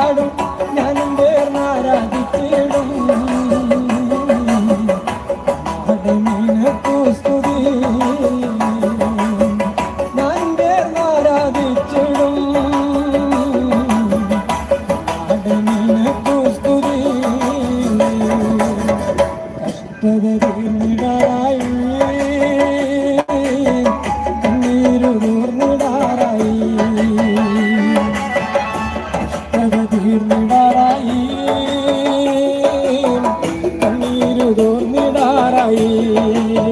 പാടും ഞാനും പേർന്നാരാധിച്ചിടും സ്തുതി ഞാൻ പേർന്നാരാധിച്ചിടും അടമീനക്കു സ്തുതി കഷ്ടതയിൽ നിടായി paraíso.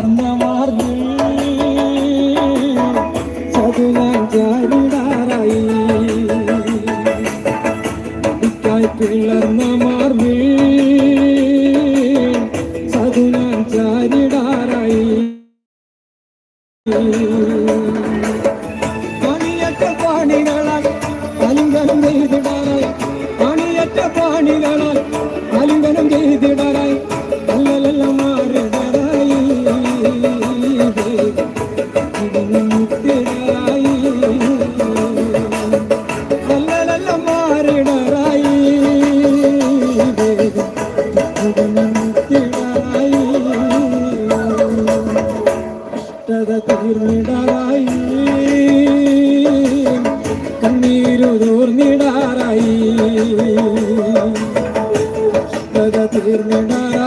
വളർന്നവാർന്നു ചതുരായി ഇക്കായി പിളർന്ന മാർമി ചതുരാചാരിടാറായി Thank you. കണ്ണീരു തോർന്നിടാറായി തീർന്നിടാറായി.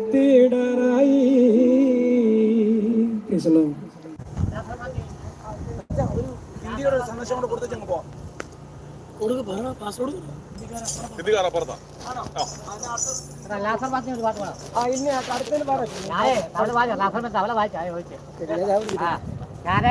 എത്തിയിടറായി സന്ദേശം കൂടെ കൊടുത്തേച്ചങ്ങ് പോവാം. ഞാനേ